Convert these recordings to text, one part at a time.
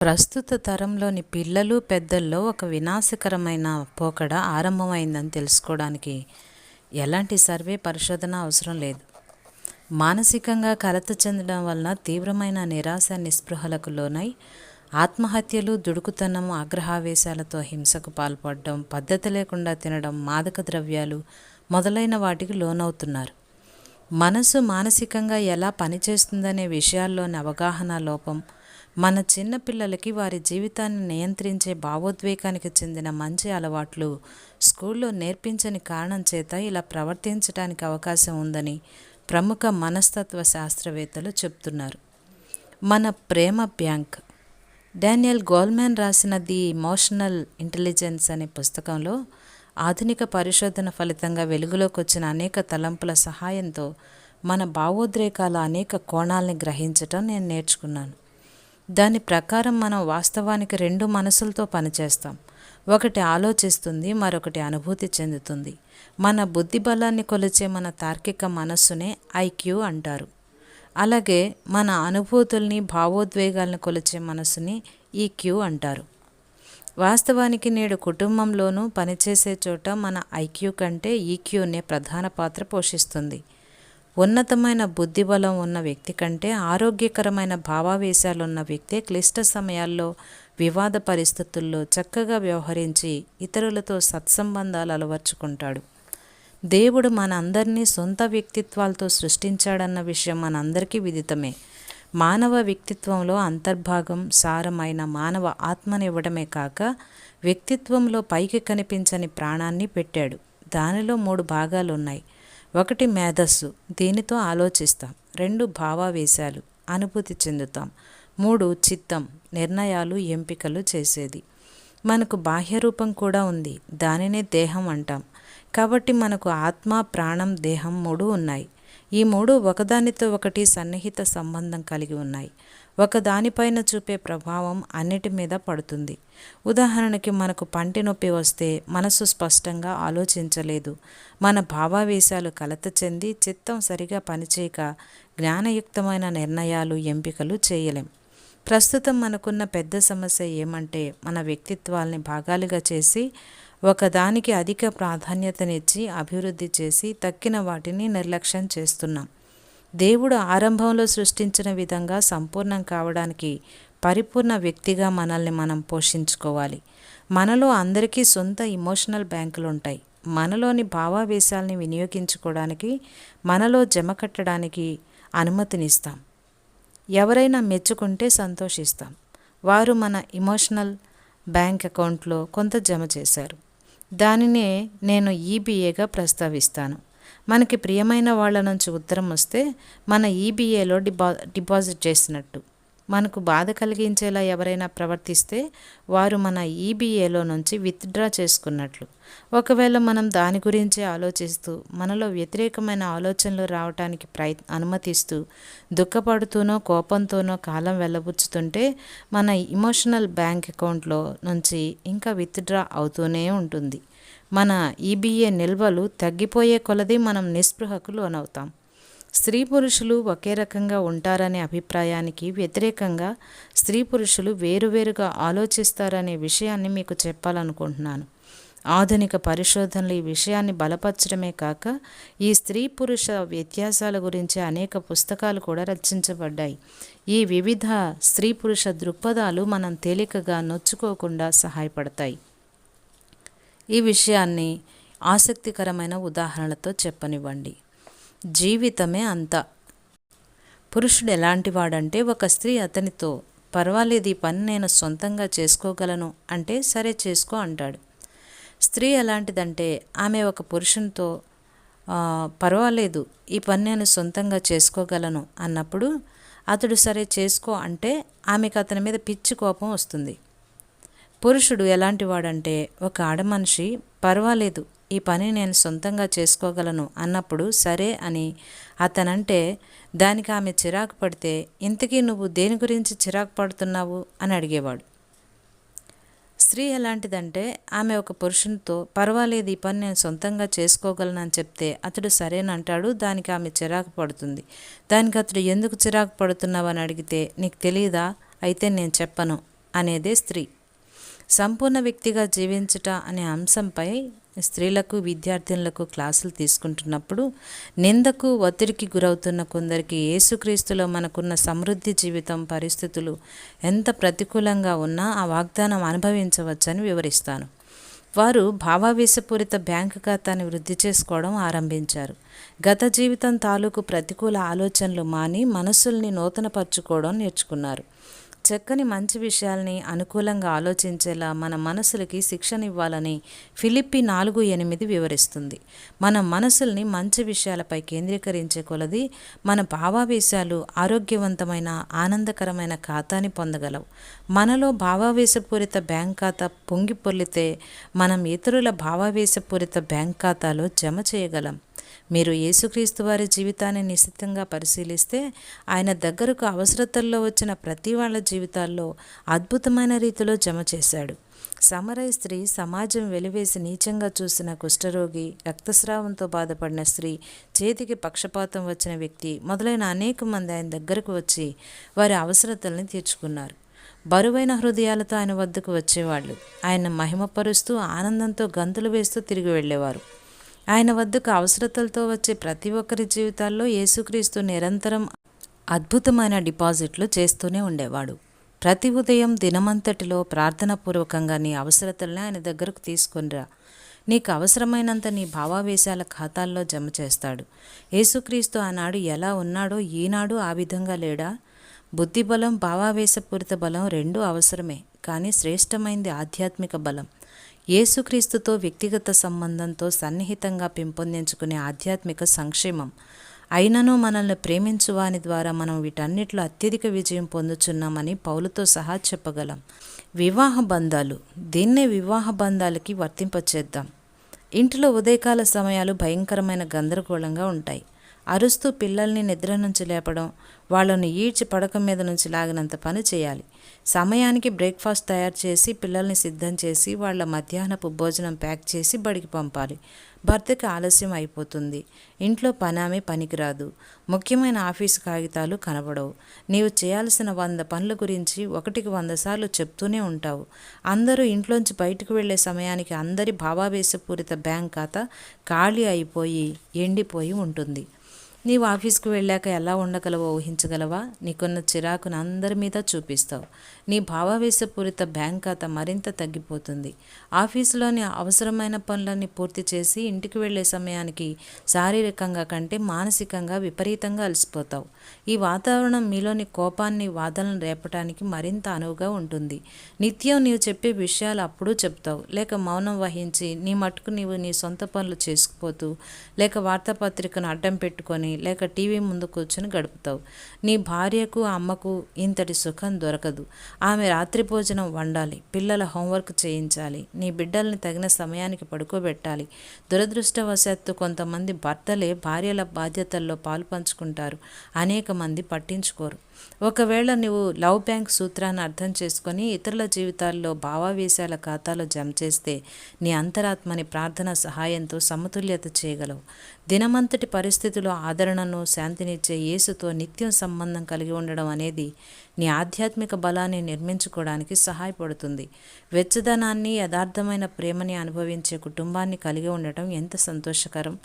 ప్రస్తుత తరంలోని పిల్లలు పెద్దల్లో ఒక వినాశకరమైన పోకడ ఆరంభమైందని తెలుసుకోవడానికి ఎలాంటి సర్వే పరిశోధన అవసరం లేదు. మానసికంగా కలత చెందడం వలన తీవ్రమైన నిరాశ నిస్పృహలకు లోనై ఆత్మహత్యలు దుడుకుతనం ఆగ్రహావేశాలతో హింసకు పాల్పడడం పద్ధతి లేకుండా తినడం మాదక ద్రవ్యాలు మొదలైన వాటికి లోనవుతున్నారు. మనసు మానసికంగా ఎలా పనిచేస్తుందనే విషయాల్లోని అవగాహన లోపం మన చిన్నపిల్లలకి వారి జీవితాన్ని నియంత్రించే భావోద్వేగానికి చెందిన మంచి అలవాట్లు స్కూల్లో నేర్పించని కారణం చేత ఇలా ప్రవర్తించడానికి అవకాశం ఉందని ప్రముఖ మనస్తత్వ శాస్త్రవేత్తలు చెప్తున్నారు. మన ప్రేమ బ్యాంక్. డానియల్ గోల్మ్యాన్ రాసిన ది ఇమోషనల్ ఇంటెలిజెన్స్ అనే పుస్తకంలో ఆధునిక పరిశోధన ఫలితంగా వెలుగులోకి వచ్చిన అనేక తలంపుల సహాయంతో మన భావోద్రేకాల అనేక కోణాలని గ్రహించటం నేను నేర్చుకున్నాను. దాని ప్రకారం మనం వాస్తవానికి రెండు మనసులతో పనిచేస్తాం. ఒకటి ఆలోచిస్తుంది మరొకటి అనుభూతి చెందుతుంది. మన బుద్ధి బలాన్ని కొలిచే మన తార్కిక మనస్సునే ఐక్యూ అంటారు. అలాగే మన అనుభూతుల్ని భావోద్వేగాలను కొలిచే మనసుని ఈక్యూ అంటారు. వాస్తవానికి నేడు కుటుంబంలోనూ పనిచేసే చోట మన ఐక్యూ కంటే ఈక్యూనే ప్రధాన పాత్ర పోషిస్తుంది. ఉన్నతమైన బుద్ధిబలం ఉన్న వ్యక్తి కంటే ఆరోగ్యకరమైన భావావేశాలున్న వ్యక్తే క్లిష్ట సమయాల్లో వివాద పరిస్థితుల్లో చక్కగా వ్యవహరించి ఇతరులతో సత్సంబంధాలు అలవర్చుకుంటాడు. దేవుడు మన అందరినీ సొంత వ్యక్తిత్వాలతో సృష్టించాడన్న విషయం మనందరికీ విదితమే. మానవ వ్యక్తిత్వంలో అంతర్భాగం సారమైన మానవ ఆత్మనివ్వడమే కాక వ్యక్తిత్వంలో పైకి కనిపించని ప్రాణాన్ని పెట్టాడు. దానిలో మూడు భాగాలు ఉన్నాయి ఒకటి మేధస్సు. దీనితో ఆలోచిస్తాం. రెండు భావావేశాలు. అనుభూతి చెందుతాం. మూడు చిత్తం. నిర్ణయాలు ఎంపికలు చేసేది. మనకు బాహ్య రూపం కూడా ఉంది. దానినే దేహం అంటాం. కాబట్టి మనకు ఆత్మ ప్రాణం దేహం మూడు ఉన్నాయి. ఈ మూడు ఒకదానితో ఒకటి సన్నిహిత సంబంధం కలిగి ఉన్నాయి. ఒకదానిపైన చూపే ప్రభావం అన్నిటి మీద పడుతుంది. ఉదాహరణకి మనకు పంటి నొప్పి వస్తే మనసు స్పష్టంగా ఆలోచించలేదు. మన భావావేశాలు కలత చెంది చిత్తం సరిగా పనిచేయక జ్ఞానయుక్తమైన నిర్ణయాలు ఎంపికలు చేయలేం. ప్రస్తుతం మనకున్న పెద్ద సమస్య ఏమంటే మన వ్యక్తిత్వాల్ని భాగాలుగా చేసి ఒకదానికి అధిక ప్రాధాన్యతనిచ్చి అభివృద్ధి చేసి తక్కిన వాటిని నిర్లక్ష్యం చేస్తున్నాం. దేవుడు ఆరంభంలో సృష్టించిన విధంగా సంపూర్ణం కావడానికి పరిపూర్ణ వ్యక్తిగా మనల్ని మనం పోషించుకోవాలి. మనలో అందరికీ సొంత ఇమోషనల్ బ్యాంకులు ఉంటాయి. మనలోని భావావేశాల్ని వినియోగించుకోవడానికి మనలో జమ కట్టడానికి అనుమతినిస్తాం. ఎవరైనా మెచ్చుకుంటే సంతోషిస్తాం. వారు మన ఇమోషనల్ బ్యాంక్ అకౌంట్లో కొంత జమ చేశారు. దానినే నేను ఈబీఏగా ప్రస్తావిస్తాను. మనకి ప్రియమైన వాళ్ళ నుంచి ఉత్తరం వస్తే మన ఈబీఏలో డిపా డిపాజిట్ చేసినట్టు. మనకు బాధ కలిగించేలా ఎవరైనా ప్రవర్తిస్తే వారు మన ఈబీఏలో నుంచి విత్డ్రా చేసుకున్నట్లు. ఒకవేళ మనం దాని గురించే ఆలోచిస్తూ మనలో వ్యతిరేకమైన ఆలోచనలు రావటానికి ప్రయ అనుమతిస్తూ దుఃఖపడుతూనో కోపంతోనో కాలం వెళ్ళబుచ్చుతుంటే మన ఇమోషనల్ బ్యాంక్ అకౌంట్లో నుంచి ఇంకా విత్డ్రా అవుతూనే ఉంటుంది. మన ఈబీఏ నిల్వలు తగ్గిపోయే కొలది మనం నిస్పృహకు లోనవుతాం. స్త్రీ పురుషులు ఒకే రకంగా ఉంటారనే అభిప్రాయానికి వ్యతిరేకంగా స్త్రీ పురుషులు వేరువేరుగా ఆలోచిస్తారనే విషయాన్ని మీకు చెప్పాలనుకుంటున్నాను. ఆధునిక పరిశోధనలు ఈ విషయాన్ని బలపరచడమే కాక ఈ స్త్రీ పురుష వ్యత్యాసాల గురించి అనేక పుస్తకాలు కూడా రచించబడ్డాయి. ఈ వివిధ స్త్రీ పురుష దృక్పథాలు మనం తేలికగా నొచ్చుకోకుండా సహాయపడతాయి. ఈ విషయాన్ని ఆసక్తికరమైన ఉదాహరణలతో చెప్పనివ్వండి. జీవితమే అంత. పురుషుడు ఎలాంటి వాడంటే ఒక స్త్రీ అతనితో పర్వాలేదు ఈ పని నేను సొంతంగా చేసుకోగలను అంటే సరే చేసుకో అంటాడు. స్త్రీ ఎలాంటిదంటే ఆమె ఒక పురుషునితో పర్వాలేదు ఈ పని నేను సొంతంగా చేసుకోగలను అన్నప్పుడు అతడు సరే చేసుకో అంటే ఆమెకు అతని మీద పిచ్చి కోపం వస్తుంది. పురుషుడు ఎలాంటి వాడంటే ఒక ఆడమనిషి పర్వాలేదు ఈ పని నేను సొంతంగా చేసుకోగలను అన్నప్పుడు సరే అని అతనంటే దానికి ఆమె చిరాకు పడితే ఇంతకీ నువ్వు దేని గురించి చిరాకు పడుతున్నావు? అని అడిగేవాడు. స్త్రీ ఎలాంటిదంటే ఆమె ఒక పురుషునితో పర్వాలేదు ఈ పని నేను సొంతంగా చేసుకోగలనని చెప్తే అతడు సరేనంటాడు దానికి ఆమె చిరాకు పడుతుంది. దానికి అతడు ఎందుకు చిరాకు పడుతున్నావు? అని అడిగితే నీకు తెలియదా అయితే నేను చెప్పను అనేదే స్త్రీ. సంపూర్ణ వ్యక్తిగా జీవించుట అనే అంశంపై స్త్రీలకు విద్యార్థినులకు క్లాసులు తీసుకుంటున్నప్పుడు నిందకు ఒత్తిడికి గురవుతున్న కొందరికి యేసుక్రీస్తులో మనకున్న సమృద్ధి జీవితం పరిస్థితులు ఎంత ప్రతికూలంగా ఉన్నా ఆ వాగ్దానం అనుభవించవచ్చని వివరిస్తాను. వారు భావావేశపూరిత బ్యాంకు ఖాతాని వృద్ధి చేసుకోవడం ఆరంభించారు. గత జీవితం తాలూకు ప్రతికూల ఆలోచనలు మాని మనసుల్ని నూతనపరుచుకోవడం నేర్చుకున్నారు. చక్కని మంచి విషయాల్ని అనుకూలంగా ఆలోచించేలా మన మనసులకి శిక్షణ ఇవ్వాలని ఫిలిప్పి నాలుగు ఎనిమిది వివరిస్తుంది. మన మనసుల్ని మంచి విషయాలపై కేంద్రీకరించే కొలది మన భావావేశాలు ఆరోగ్యవంతమైన ఆనందకరమైన ఖాతాని పొందగలవు. మనలో భావావేశపూరిత బ్యాంక్ ఖాతా పొంగి పొర్లితే మనం ఇతరుల భావావేశపూరిత బ్యాంక్ ఖాతాలో జమ చేయగలం. మీరు యేసుక్రీస్తు వారి జీవితాన్ని నిశ్చితంగా పరిశీలిస్తే ఆయన దగ్గరకు అవసరతల్లో వచ్చిన ప్రతి వాళ్ళ జీవితాల్లో అద్భుతమైన రీతిలో జమ చేశాడు. సమరయ స్త్రీ సమాజం వెలివేసి నీచంగా చూసిన కుష్ఠరోగి రక్తస్రావంతో బాధపడిన స్త్రీ చేతికి పక్షపాతం వచ్చిన వ్యక్తి మొదలైన అనేక మంది ఆయన దగ్గరకు వచ్చి వారి అవసరతల్ని తీర్చుకున్నారు. బరువైన హృదయాలతో ఆయన వద్దకు వచ్చేవాళ్ళు. ఆయన మహిమపరుస్తూ ఆనందంతో గంతులు వేస్తూ తిరిగి వెళ్ళేవారు. ఆయన వద్దకు అవసరతలతో వచ్చే ప్రతి ఒక్కరి జీవితాల్లో యేసుక్రీస్తు నిరంతరం అద్భుతమైన డిపాజిట్లు చేస్తూనే ఉండేవాడు. ప్రతి ఉదయం దినమంతటిలో ప్రార్థనాపూర్వకంగా నీ అవసరతల్ని ఆయన దగ్గరకు తీసుకొనిరా. నీకు అవసరమైనంత నీ భావావేశాల ఖాతాల్లో జమ చేస్తాడు. యేసుక్రీస్తు ఆనాడు ఎలా ఉన్నాడో ఈనాడు ఆ విధంగా లేడా? బుద్ధిబలం భావావేశపూరిత బలం రెండూ అవసరమే కానీ శ్రేష్టమైంది ఆధ్యాత్మిక బలం. యేసుక్రీస్తుతో వ్యక్తిగత సంబంధంతో సన్నిహితంగా పెంపొందించుకునే ఆధ్యాత్మిక సంక్షేమం. అయినను మనల్ని ప్రేమించు వాని ద్వారా మనం వీటన్నిటిలో అత్యధిక విజయం పొందుచున్నామని పౌలుతో సహా చెప్పగలం. వివాహ బంధాలు. దీన్నే వివాహ బంధాలకి వర్తింపచేద్దాం. ఇంటిలో ఉదయకాల సమయాలు భయంకరమైన గందరగోళంగా ఉంటాయి. అరుస్తూ పిల్లల్ని నిద్ర నుంచి లేపడం వాళ్ళను ఈడ్చి పడక మీద నుంచి లాగినంత పని చేయాలి. సమయానికి బ్రేక్ఫాస్ట్ తయారు చేసి పిల్లల్ని సిద్ధం చేసి వాళ్ళ మధ్యాహ్నపు భోజనం ప్యాక్ చేసి బడికి పంపాలి. భర్తకి ఆలస్యం అయిపోతుంది. ఇంట్లో పనామే పనికిరాదు. ముఖ్యమైన ఆఫీసు కాగితాలు కనబడవు. నీవు చేయాల్సిన వంద పనుల గురించి ఒకటికి వంద సార్లు చెప్తూనే ఉంటావు. అందరూ ఇంట్లోంచి బయటకు వెళ్ళే సమయానికి అందరి భావావేశపూరిత బ్యాంక్ ఖాతా ఖాళీ అయిపోయి ఎండిపోయి ఉంటుంది. నీవు ఆఫీస్కు వెళ్ళాక ఎలా ఉండగలవో ఊహించగలవా? నీకున్న చిరాకును అందరి మీద చూపిస్తావు. నీ భావావేశపూరిత బ్యాంక్ ఖాతా మరింత తగ్గిపోతుంది. ఆఫీసులోని అవసరమైన పనులన్నీ పూర్తి చేసి ఇంటికి వెళ్ళే సమయానికి శారీరకంగా కంటే మానసికంగా విపరీతంగా అలసిపోతావు. ఈ వాతావరణం మీలోని కోపాన్ని వాదనలు రేపటానికి మరింత అనువుగా ఉంటుంది. నిత్యం నీవు చెప్పే విషయాలు అప్పుడు చెప్తావు. లేక మౌనం వహించి నీ మట్టుకు నీవు నీ సొంత పనులు చేసుకుపోతూ లేక వార్తాపత్రికను అడ్డం పెట్టుకొని లేక టీవీ ముందు కూర్చొని గడుపుతావు. నీ భార్యకు అమ్మకు ఇంతటి సుఖం దొరకదు. ఆమె రాత్రి భోజనం వండాలి. పిల్లల హోంవర్క్ చేయించాలి. నీ బిడ్డల్ని తగిన సమయానికి పడుకోబెట్టాలి. దురదృష్టవశాత్తు కొంతమంది భర్తలే భార్యల బాధ్యతల్లో పాలు పంచుకుంటారు. అనేక మంది పట్టించుకోరు. ఒకవేళ నువ్వు లవ్ బ్యాంక్ సూత్రాన్ని అర్థం చేసుకొని ఇతరుల జీవితాల్లో భావావేశాల ఖాతాలో జమ చేస్తే నీ అంతరాత్మని ప్రార్థన సహాయంతో సమతుల్యత చేయగలవు. దినమంతటి పరిస్థితుల్లో ఆదరణను శాంతినిచ్చే యేసుతో నిత్యం సంబంధం కలిగి ఉండడం అనేది నీ ఆధ్యాత్మిక బలాన్ని నిర్మించుకోవడానికి సహాయపడుతుంది. వెచ్చదనాన్ని యథార్థమైన ప్రేమని అనుభవించే కుటుంబాన్ని కలిగి ఉండటం ఎంత సంతోషకరం!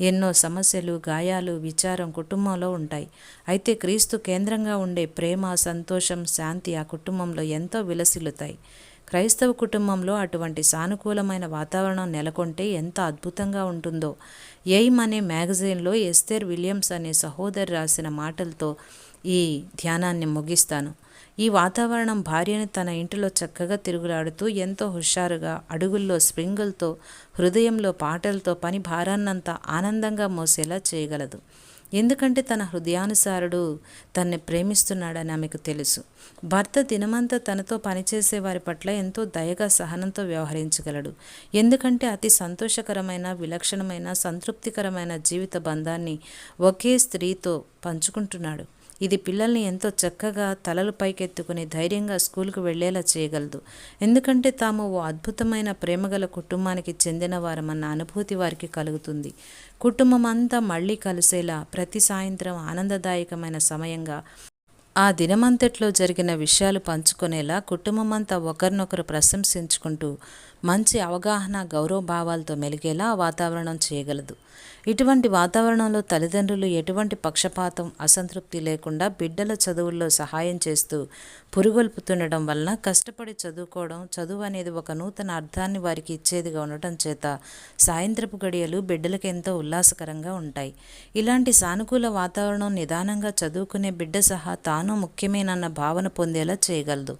ఎన్నో సమస్యలు గాయాలు విచారం కుటుంబంలో ఉంటాయి. అయితే క్రీస్తు కేంద్రంగా ఉండే ప్రేమ సంతోషం శాంతి ఆ కుటుంబంలో ఎంతో విలసిల్లుతాయి. క్రైస్తవ కుటుంబంలో అటువంటి సానుకూలమైన వాతావరణం నెలకొంటే ఎంత అద్భుతంగా ఉంటుందో. ఎయిమ్ అనే మ్యాగజైన్లో ఎస్తేర్ విలియమ్స్ అనే సహోదరి రాసిన మాటలతో ఈ ధ్యానాన్ని ముగిస్తాను. ఈ వాతావరణం భార్యను తన ఇంటిలో చక్కగా తిరుగులాడుతూ ఎంతో హుషారుగా అడుగుల్లో స్ప్రింగులతో హృదయంలో పాటలతో పని భారాన్నంతా ఆనందంగా మోసేలా చేయగలదు. ఎందుకంటే తన హృదయానుసారుడు తన్ని ప్రేమిస్తున్నాడని ఆమెకు తెలుసు. భర్త దినమంతా తనతో పనిచేసే వారి పట్ల ఎంతో దయగా సహనంతో వ్యవహరించగలడు. ఎందుకంటే అతి సంతోషకరమైన విలక్షణమైన సంతృప్తికరమైన జీవిత బంధాన్ని ఒకే స్త్రీతో పంచుకుంటున్నాడు. ఇది పిల్లల్ని ఎంతో చక్కగా తలలు పైకెత్తుకుని ధైర్యంగా స్కూల్కు వెళ్ళేలా చేయగలదు. ఎందుకంటే తాము ఓ అద్భుతమైన ప్రేమగల కుటుంబానికి చెందిన వారమన్న అనుభూతి వారికి కలుగుతుంది. కుటుంబం అంతా మళ్ళీ కలిసేలా ప్రతి సాయంత్రం ఆనందదాయకమైన సమయంగా ఆ దినమంతట్లో జరిగిన విషయాలు పంచుకునేలా కుటుంబమంతా ఒకరినొకరు ప్రశంసించుకుంటూ మంచి అవగాహన గౌరవభావాలతో మెలిగేలా వాతావరణం చేయగలదు. ఇటువంటి వాతావరణంలో తల్లిదండ్రులు ఎటువంటి పక్షపాతం అసంతృప్తి లేకుండా బిడ్డల చదువుల్లో సహాయం చేస్తూ పురుగొల్పుతుండడం వలన కష్టపడి చదువుకోవడం చదువు అనేది ఒక నూతన అర్థాన్ని వారికి ఇచ్చేదిగా ఉండటం చేత సాయంత్రపు గడియలు బిడ్డలకు ఎంతో ఉల్లాసకరంగా ఉంటాయి. ఇలాంటి సానుకూల వాతావరణం నిదానంగా చదువుకునే బిడ్డ సహా తాను ముఖ్యమేనన్న భావన పొందేలా చేయగలదు.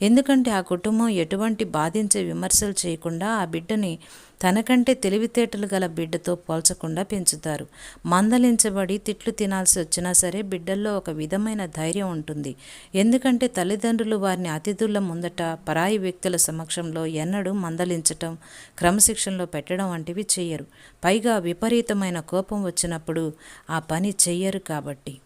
ఎందుకంటే ఆ కుటుంబం ఎటువంటి బాధించే విమర్శలు చేయకుండా ఆ బిడ్డని తనకంటే తెలివితేటలు గల బిడ్డతో పోల్చకుండా పెంచుతారు. మందలించబడి తిట్లు తినాల్సి వచ్చినా సరే బిడ్డల్లో ఒక విధమైన ధైర్యం ఉంటుంది. ఎందుకంటే తల్లిదండ్రులు వారిని అతిథుల ముందట పరాయి వ్యక్తుల సమక్షంలో ఎన్నడూ మందలించటం క్రమశిక్షణలో పెట్టడం వంటివి చెయ్యరు పైగా విపరీతమైన కోపం వచ్చినప్పుడు ఆ పని చెయ్యరు కాబట్టి.